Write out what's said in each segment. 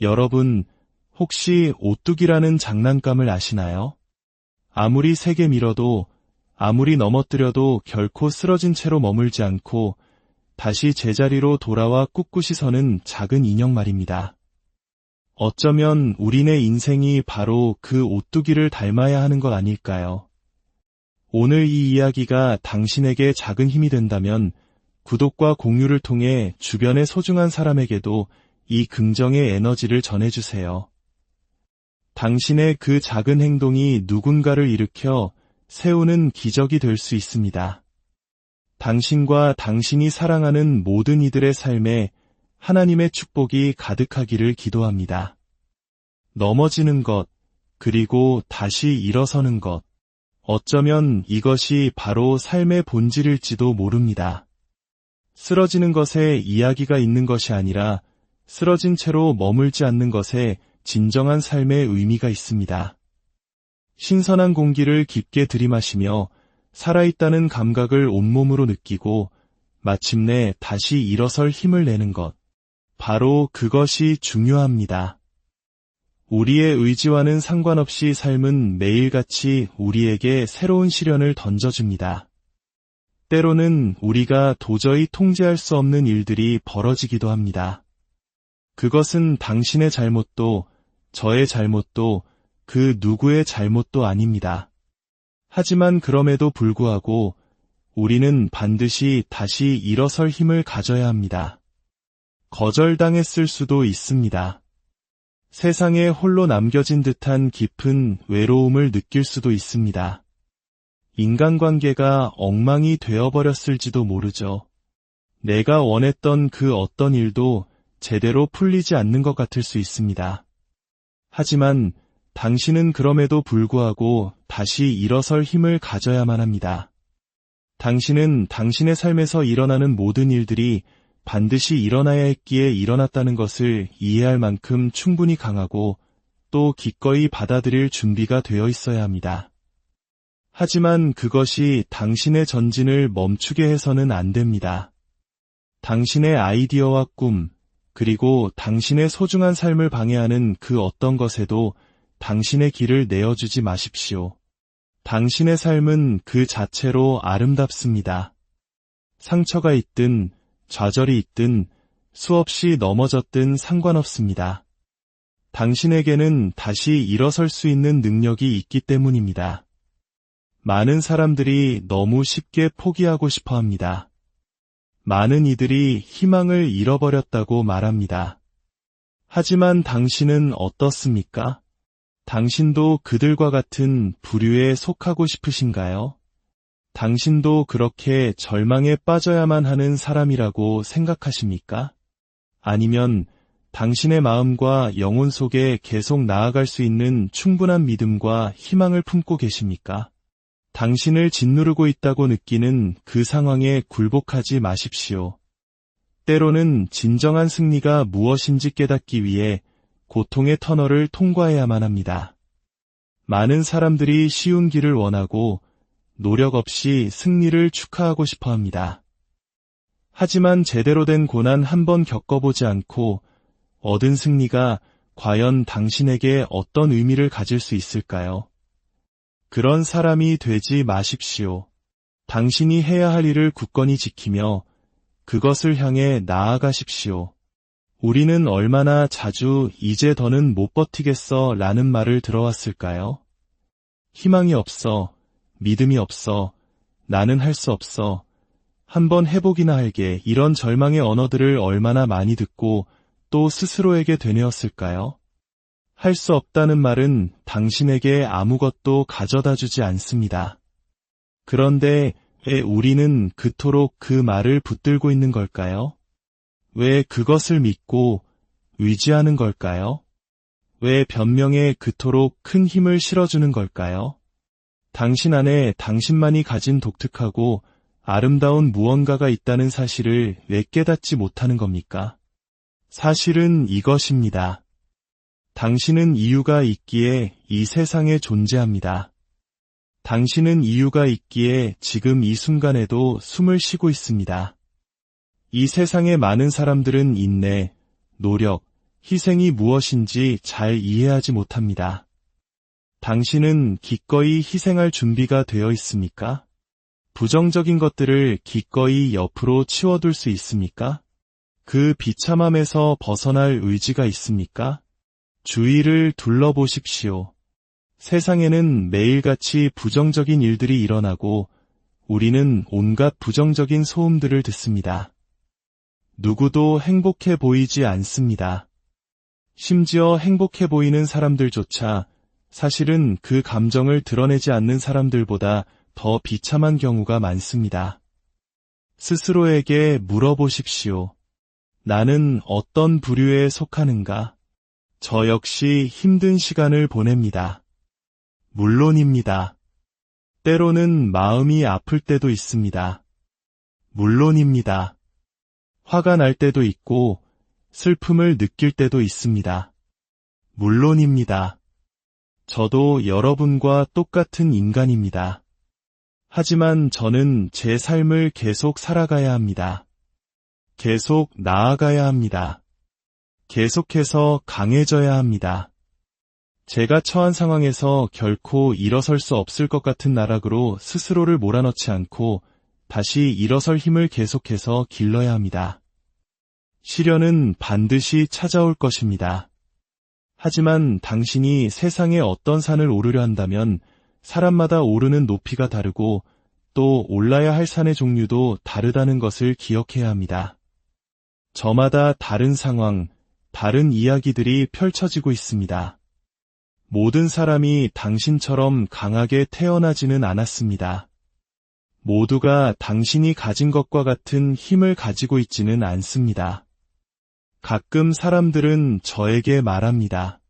여러분, 혹시 오뚜기라는 장난감을 아시나요? 아무리 세게 밀어도, 아무리 넘어뜨려도 결코 쓰러진 채로 머물지 않고 다시 제자리로 돌아와 꿋꿋이 서는 작은 인형 말입니다. 어쩌면 우리네 인생이 바로 그 오뚜기를 닮아야 하는 것 아닐까요? 오늘 이 이야기가 당신에게 작은 힘이 된다면 구독과 공유를 통해 주변의 소중한 사람에게도 이 긍정의 에너지를 전해주세요. 당신의 그 작은 행동이 누군가를 일으켜 세우는 기적이 될 수 있습니다. 당신과 당신이 사랑하는 모든 이들의 삶에 하나님의 축복이 가득하기를 기도합니다. 넘어지는 것, 그리고 다시 일어서는 것. 어쩌면 이것이 바로 삶의 본질일지도 모릅니다. 쓰러지는 것에 이야기가 있는 것이 아니라 쓰러진 채로 머물지 않는 것에 진정한 삶의 의미가 있습니다. 신선한 공기를 깊게 들이마시며 살아있다는 감각을 온몸으로 느끼고 마침내 다시 일어설 힘을 내는 것. 바로 그것이 중요합니다. 우리의 의지와는 상관없이 삶은 매일같이 우리에게 새로운 시련을 던져줍니다. 때로는 우리가 도저히 통제할 수 없는 일들이 벌어지기도 합니다. 그것은 당신의 잘못도 저의 잘못도 그 누구의 잘못도 아닙니다. 하지만 그럼에도 불구하고 우리는 반드시 다시 일어설 힘을 가져야 합니다. 거절당했을 수도 있습니다. 세상에 홀로 남겨진 듯한 깊은 외로움을 느낄 수도 있습니다. 인간관계가 엉망이 되어버렸을지도 모르죠. 내가 원했던 그 어떤 일도 제대로 풀리지 않는 것 같을 수 있습니다. 하지만 당신은 그럼에도 불구하고 다시 일어설 힘을 가져야만 합니다. 당신은 당신의 삶에서 일어나는 모든 일들이 반드시 일어나야 했기에 일어났다는 것을 이해할 만큼 충분히 강하고 또 기꺼이 받아들일 준비가 되어 있어야 합니다. 하지만 그것이 당신의 전진을 멈추게 해서는 안 됩니다. 당신의 아이디어와 꿈, 그리고 당신의 소중한 삶을 방해하는 그 어떤 것에도 당신의 길을 내어주지 마십시오. 당신의 삶은 그 자체로 아름답습니다. 상처가 있든 좌절이 있든 수없이 넘어졌든 상관없습니다. 당신에게는 다시 일어설 수 있는 능력이 있기 때문입니다. 많은 사람들이 너무 쉽게 포기하고 싶어 합니다. 많은 이들이 희망을 잃어버렸다고 말합니다. 하지만 당신은 어떻습니까? 당신도 그들과 같은 부류에 속하고 싶으신가요? 당신도 그렇게 절망에 빠져야만 하는 사람이라고 생각하십니까? 아니면 당신의 마음과 영혼 속에 계속 나아갈 수 있는 충분한 믿음과 희망을 품고 계십니까? 당신을 짓누르고 있다고 느끼는 그 상황에 굴복하지 마십시오. 때로는 진정한 승리가 무엇인지 깨닫기 위해 고통의 터널을 통과해야만 합니다. 많은 사람들이 쉬운 길을 원하고 노력 없이 승리를 축하하고 싶어 합니다. 하지만 제대로 된 고난 한 번 겪어보지 않고 얻은 승리가 과연 당신에게 어떤 의미를 가질 수 있을까요? 그런 사람이 되지 마십시오. 당신이 해야 할 일을 굳건히 지키며 그것을 향해 나아가십시오. 우리는 얼마나 자주 이제 더는 못 버티겠어 라는 말을 들어왔을까요? 희망이 없어, 믿음이 없어, 나는 할 수 없어, 한번 해보기나 할게 이런 절망의 언어들을 얼마나 많이 듣고 또 스스로에게 되뇌었을까요? 할 수 없다는 말은 당신에게 아무것도 가져다 주지 않습니다. 그런데 왜 우리는 그토록 그 말을 붙들고 있는 걸까요? 왜 그것을 믿고 의지하는 걸까요? 왜 변명에 그토록 큰 힘을 실어주는 걸까요? 당신 안에 당신만이 가진 독특하고 아름다운 무언가가 있다는 사실을 왜 깨닫지 못하는 겁니까? 사실은 이것입니다. 당신은 이유가 있기에 이 세상에 존재합니다. 당신은 이유가 있기에 지금 이 순간에도 숨을 쉬고 있습니다. 이 세상의 많은 사람들은 인내, 노력, 희생이 무엇인지 잘 이해하지 못합니다. 당신은 기꺼이 희생할 준비가 되어 있습니까? 부정적인 것들을 기꺼이 옆으로 치워둘 수 있습니까? 그 비참함에서 벗어날 의지가 있습니까? 주위를 둘러보십시오. 세상에는 매일같이 부정적인 일들이 일어나고 우리는 온갖 부정적인 소음들을 듣습니다. 누구도 행복해 보이지 않습니다. 심지어 행복해 보이는 사람들조차 사실은 그 감정을 드러내지 않는 사람들보다 더 비참한 경우가 많습니다. 스스로에게 물어보십시오. 나는 어떤 부류에 속하는가? 저 역시 힘든 시간을 보냅니다. 물론입니다. 때로는 마음이 아플 때도 있습니다. 물론입니다. 화가 날 때도 있고 슬픔을 느낄 때도 있습니다. 물론입니다. 저도 여러분과 똑같은 인간입니다. 하지만 저는 제 삶을 계속 살아가야 합니다. 계속 나아가야 합니다. 계속해서 강해져야 합니다. 제가 처한 상황에서 결코 일어설 수 없을 것 같은 나락으로 스스로를 몰아넣지 않고 다시 일어설 힘을 계속해서 길러야 합니다. 시련은 반드시 찾아올 것입니다. 하지만 당신이 세상의 어떤 산을 오르려 한다면 사람마다 오르는 높이가 다르고 또 올라야 할 산의 종류도 다르다는 것을 기억해야 합니다. 저마다 다른 상황, 다른 이야기들이 펼쳐지고 있습니다. 모든 사람이 당신처럼 강하게 태어나지는 않았습니다. 모두가 당신이 가진 것과 같은 힘을 가지고 있지는 않습니다. 가끔 사람들은 저에게 말합니다.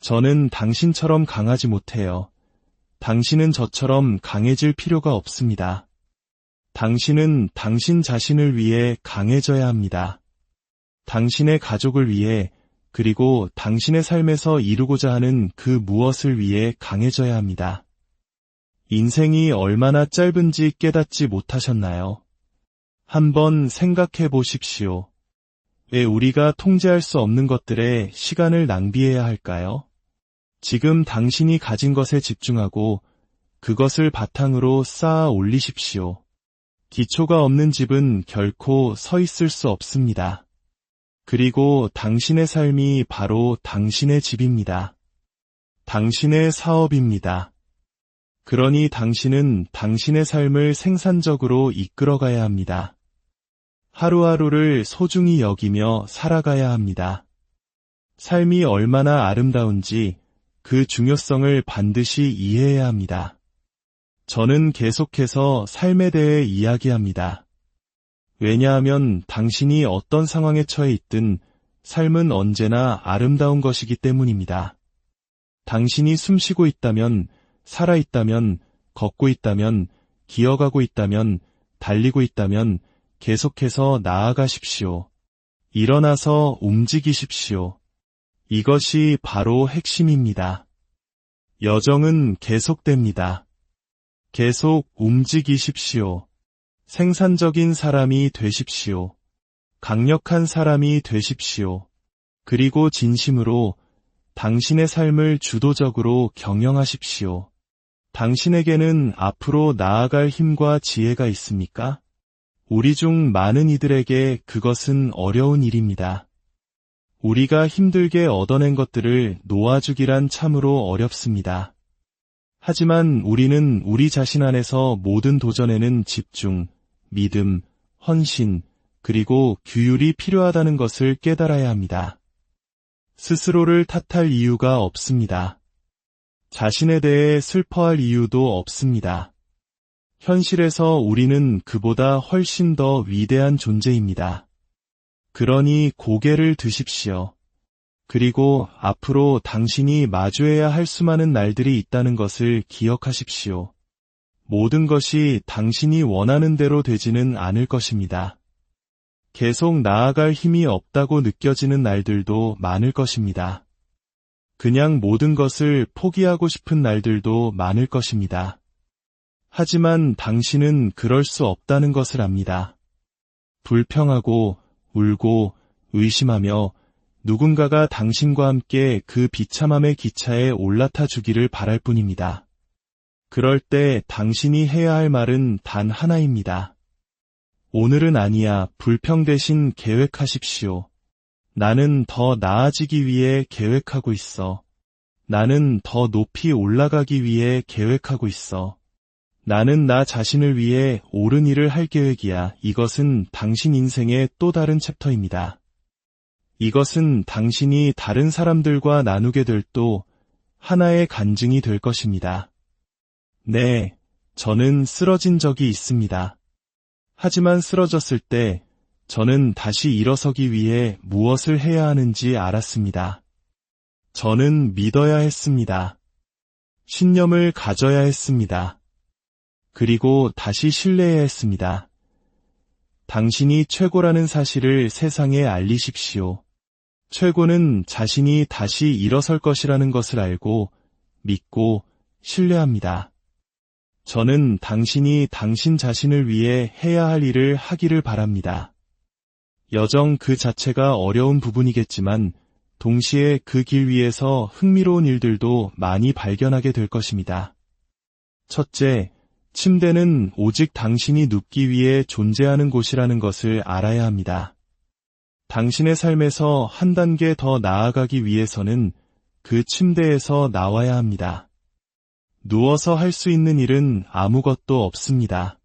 저는 당신처럼 강하지 못해요. 당신은 저처럼 강해질 필요가 없습니다. 당신은 당신 자신을 위해 강해져야 합니다. 당신의 가족을 위해 그리고 당신의 삶에서 이루고자 하는 그 무엇을 위해 강해져야 합니다. 인생이 얼마나 짧은지 깨닫지 못하셨나요? 한번 생각해 보십시오. 왜 우리가 통제할 수 없는 것들에 시간을 낭비해야 할까요? 지금 당신이 가진 것에 집중하고 그것을 바탕으로 쌓아 올리십시오. 기초가 없는 집은 결코 서 있을 수 없습니다. 그리고 당신의 삶이 바로 당신의 집입니다. 당신의 사업입니다. 그러니 당신은 당신의 삶을 생산적으로 이끌어가야 합니다. 하루하루를 소중히 여기며 살아가야 합니다. 삶이 얼마나 아름다운지 그 중요성을 반드시 이해해야 합니다. 저는 계속해서 삶에 대해 이야기합니다. 왜냐하면 당신이 어떤 상황에 처해 있든 삶은 언제나 아름다운 것이기 때문입니다. 당신이 숨쉬고 있다면, 살아있다면, 걷고 있다면, 기어가고 있다면, 달리고 있다면 계속해서 나아가십시오. 일어나서 움직이십시오. 이것이 바로 핵심입니다. 여정은 계속됩니다. 계속 움직이십시오. 생산적인 사람이 되십시오. 강력한 사람이 되십시오. 그리고 진심으로 당신의 삶을 주도적으로 경영하십시오. 당신에게는 앞으로 나아갈 힘과 지혜가 있습니까? 우리 중 많은 이들에게 그것은 어려운 일입니다. 우리가 힘들게 얻어낸 것들을 놓아주기란 참으로 어렵습니다. 하지만 우리는 우리 자신 안에서 모든 도전에는 집중, 믿음, 헌신, 그리고 규율이 필요하다는 것을 깨달아야 합니다. 스스로를 탓할 이유가 없습니다. 자신에 대해 슬퍼할 이유도 없습니다. 현실에서 우리는 그보다 훨씬 더 위대한 존재입니다. 그러니 고개를 드십시오. 그리고 앞으로 당신이 마주해야 할 수많은 날들이 있다는 것을 기억하십시오. 모든 것이 당신이 원하는 대로 되지는 않을 것입니다. 계속 나아갈 힘이 없다고 느껴지는 날들도 많을 것입니다. 그냥 모든 것을 포기하고 싶은 날들도 많을 것입니다. 하지만 당신은 그럴 수 없다는 것을 압니다. 불평하고 울고 의심하며 누군가가 당신과 함께 그 비참함의 기차에 올라타 주기를 바랄 뿐입니다. 그럴 때 당신이 해야 할 말은 단 하나입니다. 오늘은 아니야 불평 대신 계획하십시오. 나는 더 나아지기 위해 계획하고 있어. 나는 더 높이 올라가기 위해 계획하고 있어. 나는 나 자신을 위해 옳은 일을 할 계획이야. 이것은 당신 인생의 또 다른 챕터입니다. 이것은 당신이 다른 사람들과 나누게 될 또 하나의 간증이 될 것입니다. 네, 저는 쓰러진 적이 있습니다. 하지만 쓰러졌을 때 저는 다시 일어서기 위해 무엇을 해야 하는지 알았습니다. 저는 믿어야 했습니다. 신념을 가져야 했습니다. 그리고 다시 신뢰해야 했습니다. 당신이 최고라는 사실을 세상에 알리십시오. 최고는 자신이 다시 일어설 것이라는 것을 알고 믿고 신뢰합니다. 저는 당신이 당신 자신을 위해 해야 할 일을 하기를 바랍니다. 여정 그 자체가 어려운 부분이겠지만 동시에 그 길 위에서 흥미로운 일들도 많이 발견하게 될 것입니다. 첫째, 침대는 오직 당신이 눕기 위해 존재하는 곳이라는 것을 알아야 합니다. 당신의 삶에서 한 단계 더 나아가기 위해서는 그 침대에서 나와야 합니다. 누워서 할 수 있는 일은 아무것도 없습니다.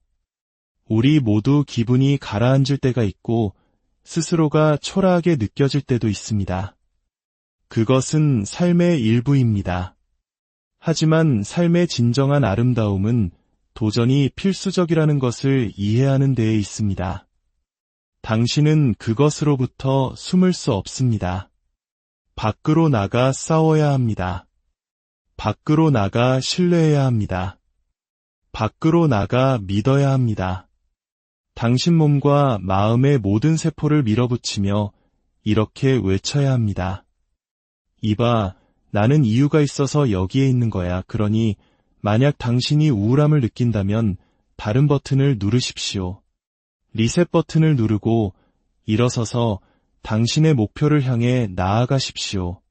우리 모두 기분이 가라앉을 때가 있고 스스로가 초라하게 느껴질 때도 있습니다. 그것은 삶의 일부입니다. 하지만 삶의 진정한 아름다움은 도전이 필수적이라는 것을 이해하는 데에 있습니다. 당신은 그것으로부터 숨을 수 없습니다. 밖으로 나가 싸워야 합니다. 밖으로 나가 신뢰해야 합니다. 밖으로 나가 믿어야 합니다. 당신 몸과 마음의 모든 세포를 밀어붙이며 이렇게 외쳐야 합니다. 이봐, 나는 이유가 있어서 여기에 있는 거야. 그러니 만약 당신이 우울함을 느낀다면 다른 버튼을 누르십시오. 리셋 버튼을 누르고 일어서서 당신의 목표를 향해 나아가십시오.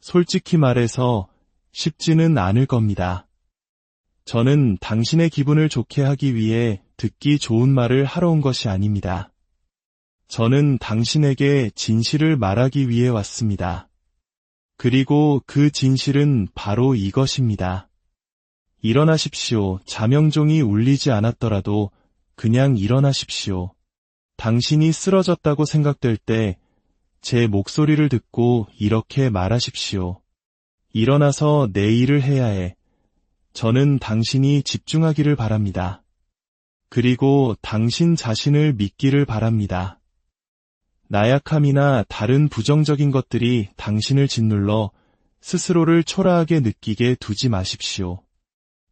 솔직히 말해서 쉽지는 않을 겁니다. 저는 당신의 기분을 좋게 하기 위해 듣기 좋은 말을 하러 온 것이 아닙니다. 저는 당신에게 진실을 말하기 위해 왔습니다. 그리고 그 진실은 바로 이것입니다. 일어나십시오. 자명종이 울리지 않았더라도 그냥 일어나십시오. 당신이 쓰러졌다고 생각될 때 제 목소리를 듣고 이렇게 말하십시오. 일어나서 내 일을 해야 해. 저는 당신이 집중하기를 바랍니다. 그리고 당신 자신을 믿기를 바랍니다. 나약함이나 다른 부정적인 것들이 당신을 짓눌러 스스로를 초라하게 느끼게 두지 마십시오.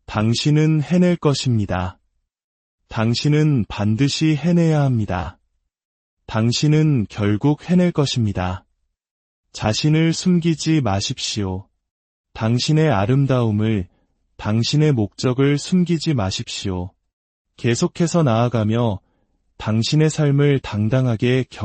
당신은 해낼 것입니다. 당신은 반드시 해내야 합니다. 당신은 결국 해낼 것입니다. 자신을 숨기지 마십시오. 당신의 아름다움을, 당신의 목적을 숨기지 마십시오. 계속해서 나아가며 당신의 삶을 당당하게 경